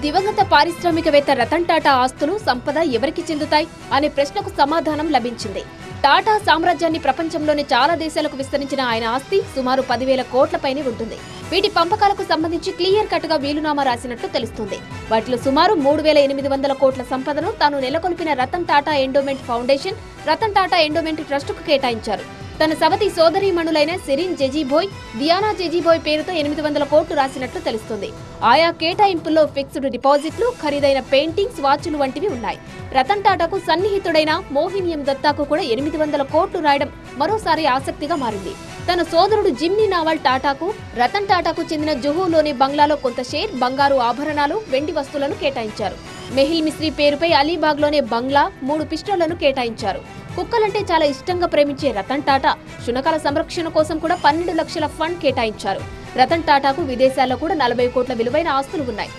దివంగత పారిశ్రామికవేత్త రతన్ టాటా ఆస్తులు సంపద ఎవరికి చెందుతాయి అనే ప్రశ్నకు సమాధానం లభించింది. టాటా సామ్రాజ్యాన్ని ప్రపంచంలోని చాలా దేశాలకు విస్తరించిన ఆయన ఆస్తి సుమారు పదివేల కోట్లపైనే ఉంటుంది. వీటి పంపకాలకు సంబంధించి క్లియర్ కట్గా వీలునామా రాసినట్లు తెలుస్తుంది. వాటిలో సుమారు మూడు వేల ఎనిమిది వందల కోట్ల సంపదను తాను నెలకొల్పిన Ratan Tata endowment foundation Ratan Tata endowment ట్రస్టుకు కేటాయించారు. తన సవతి సోదరీమణులైన సిరిన్ జెజీబోయ్ దియానా జెజీబోయ్ పేరుతో ఎనిమిది వందల కోట్లు రాసినట్లు తెలుస్తుంది. ఆయా కేటాయింపుల్లో ఫిక్స్డ్ డిపాజిట్లు ఖరీదైన పెయింటింగ్స్ వాచ్లు వంటివి ఉన్నాయి. రతన్ టాటాకు సన్నిహితుడైన మోహినియం దత్తాకు కూడా ఎనిమిది వందల కోట్లు రాయడం మరోసారి ఆసక్తిగా మారింది. తన సోదరుడు జిమ్నీ నావల్ టాటాకు రతన్ టాటాకు చెందిన జుహూలోని బంగ్లాలో కొంత షేర్ బంగారు ఆభరణాలు వెండి వస్తువులను కేటాయించారు. మెహిల్ మిస్త్రీ పేరుపై అలీబాగ్లోనే బంగ్లా మూడు పిస్టళ్ళను కేటాయించారు. కుక్కలంటే చాలా ఇష్టంగా ప్రేమించే రతన్ టాటా శునకాల సంరక్షణ కోసం కూడా పన్నెండు లక్షల ఫండ్ కేటాయించారు. రతన్ టాటాకు విదేశాల్లో కూడా నలభై కోట్ల విలువైన ఆస్తులు ఉన్నాయి.